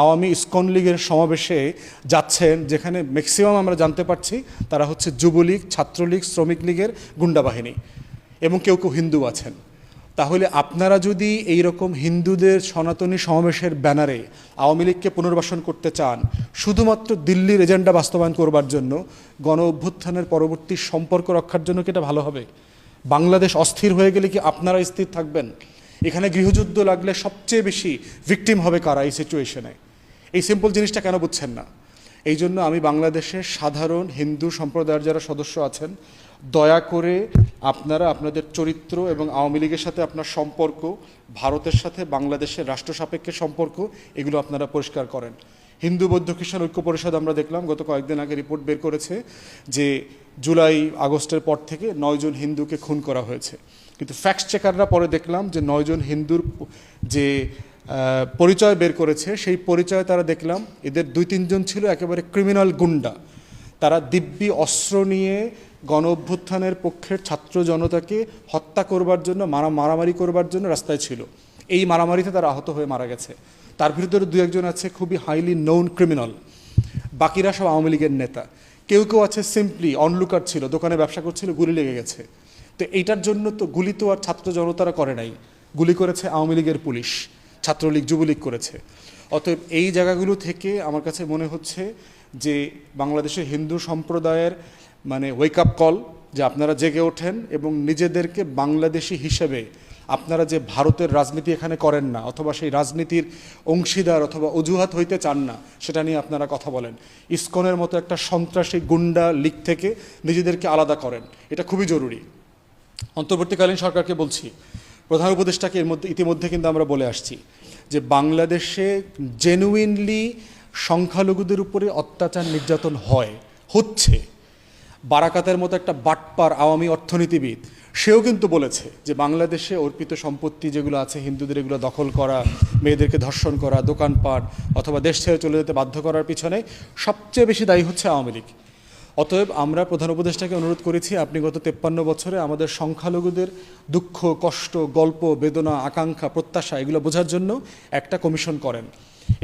Awami ISKCON লীগের সমাবেশে যাচ্ছেন, যেখানে ম্যাক্সিমাম আমরা জানতে পারছি তারা হচ্ছে যুবলীগ, ছাত্রলীগ, শ্রমিক লীগের গুন্ডা বাহিনী এবং কেউ কেউ হিন্দু আছেন। তাহলে আপনারা যদি এই রকম হিন্দুদের সনাতনী সমাবেশের ব্যানারে আওয়ামী লীগকে পুনর্বাসন করতে চান, শুধুমাত্র দিল্লির এজেন্ডা বাস্তবায়ন করবার জন্য, গণ অভ্যুত্থানের পরবর্তী সম্পর্ক রক্ষার জন্য কি এটা ভালো হবে? বাংলাদেশ অস্থির হয়ে গেলে কি আপনারা স্থির থাকবেন? এখানে গৃহযুদ্ধ লাগলে সবচেয়ে বেশি ভিকটিম হবে কারা এই সিচুয়েশনে এই সিম্পল জিনিসটা কেন বুঝছেন না? এই জন্য আমি বাংলাদেশের সাধারণ হিন্দু সম্প্রদায়ের যারা সদস্য আছেন, দয়া করে আপনারা আপনাদের চরিত্র এবং আওয়ামী লীগের সাথে আপনার সম্পর্ক, ভারতের সাথে বাংলাদেশের রাষ্ট্র সাপেক্ষে সম্পর্ক, এগুলো আপনারা পরিষ্কার করেন। হিন্দু বৌদ্ধ খ্রিস্টান ঐক্য পরিষদ আমরা দেখলাম, গত কয়েকদিন আগে রিপোর্ট বের করেছে যে জুলাই, আগস্টের পর থেকে নয়জন হিন্দুকে খুন করা হয়েছে। কিন্তু ফ্যাক্ট চেকাররা পরে দেখলাম যে নয়জন হিন্দুর যে পরিচয় বের করেছে। সেই পরিচয় তারা দেখলাম। এদের দুই তিনজন ছিল একেবারে ক্রিমিনাল গুন্ডা। তারা দিব্যি অস্ত্র নিয়ে গণ অভ্যুত্থানের পক্ষের ছাত্র জনতাকে হত্যা করবার জন্য, মারা, মারামারি করবার জন্য রাস্তায় ছিল। এই মারামারিতে তারা আহত হয়ে মারা গেছে। তার ভিতরে দু একজন আছে খুবই হাইলি নোন ক্রিমিনাল বাকিরা সব আওয়ামী লীগের নেতা। কেউ কেউ আছে সিম্পলি অনলুকার ছিল, দোকানে ব্যবসা করছিল, গুলি লেগে গেছে। তো এইটার জন্য তো গুলি তো আর ছাত্র জনতারা করে নাই। গুলি করেছে আওয়ামী লীগের পুলিশ। ছাত্রলীগ, যুবলীগ করেছে। অতএব এই জায়গাগুলো থেকে আমার কাছে মনে হচ্ছে যে বাংলাদেশের হিন্দু সম্প্রদায়ের মানে ওয়েক আপ কল যে আপনারা জেগে ওঠেন এবং নিজেদেরকে বাংলাদেশি হিসেবে আপনারা যে ভারতের রাজনীতি এখানে করেন না অথবা সেই রাজনীতির অংশীদার অথবা অজুহাত হইতে চান না, সেটা নিয়ে আপনারা কথা বলেন। ইসকনের মতো একটা সন্ত্রাসী গুন্ডা লীগ থেকে নিজেদেরকে আলাদা করেন, এটা খুবই জরুরি। অন্তর্বর্তীকালীন সরকারকে বলছি প্রধান উপদেষ্টাকে এর মধ্যে ইতিমধ্যে কিন্তু আমরা বলে আসছি যে বাংলাদেশে জেনুইনলি সংখ্যালঘুদের উপরে অত্যাচার নির্যাতন হয়, হচ্ছে। বারাকাতের মতো একটা বাটপার আওয়ামী অর্থনীতিবিদ, সেও কিন্তু বলেছে যে বাংলাদেশে অর্পিত সম্পত্তি যেগুলো আছে, হিন্দুদের এগুলো দখল করা, মেয়েদেরকে ধর্ষণ করা, দোকানপাট, অথবা দেশ ছেড়ে চলে যেতে বাধ্য করার পিছনে সবচেয়ে বেশি দায়ী হচ্ছে আওয়ামী লীগ। অতএব আমরা প্রধান উপদেষ্টাকে অনুরোধ করেছি, আপনি গত তেপ্পান্ন বছরে আমাদের সংখ্যালঘুদের দুঃখ, কষ্ট, গল্প, বেদনা, আকাঙ্ক্ষা, প্রত্যাশা এগুলো বোঝার জন্য একটা কমিশন করেন।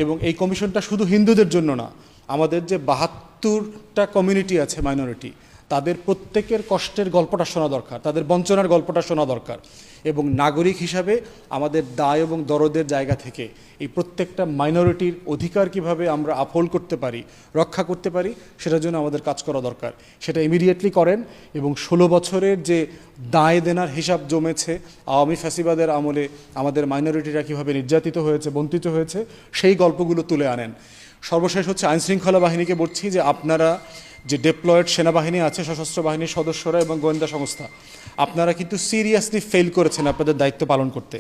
এবং এই কমিশনটা শুধু হিন্দুদের জন্য না, আমাদের যে বাহাত্তরটা কমিউনিটি আছে মাইনরিটি, তাদের প্রত্যেকের কষ্টের গল্পটা শোনা দরকার, তাদের বঞ্চনার গল্পটা শোনা দরকার। এবং নাগরিক হিসাবে আমাদের দায় এবং দরদের জায়গা থেকে এই প্রত্যেকটা মাইনরিটির অধিকার কীভাবে আমরা আপহোল্ড করতে পারি, রক্ষা করতে পারি, সেটার জন্য আমাদের কাজ করা দরকার। সেটা ইমিডিয়েটলি করেন এবং ষোলো বছরের যে দায় দেনার হিসাব জমেছে, আওয়ামী ফ্যাসিবাদের আমলে আমাদের মাইনরিটিরা কীভাবে নির্যাতিত হয়েছে, বঞ্চিত হয়েছে, সেই গল্পগুলো তুলে আনেন। সর্বশেষ হচ্ছে আইনশৃঙ্খলা বাহিনীকে বলছি যে আপনারা যে ডেপ্লয়েড সেনাবাহিনী আছে, সশস্ত্র বাহিনীর সদস্যরা এবং গোয়েন্দা সংস্থা, আপনারা কিন্তু সিরিয়াসলি ফেল করেছেন আপনাদের দায়িত্ব পালন করতে।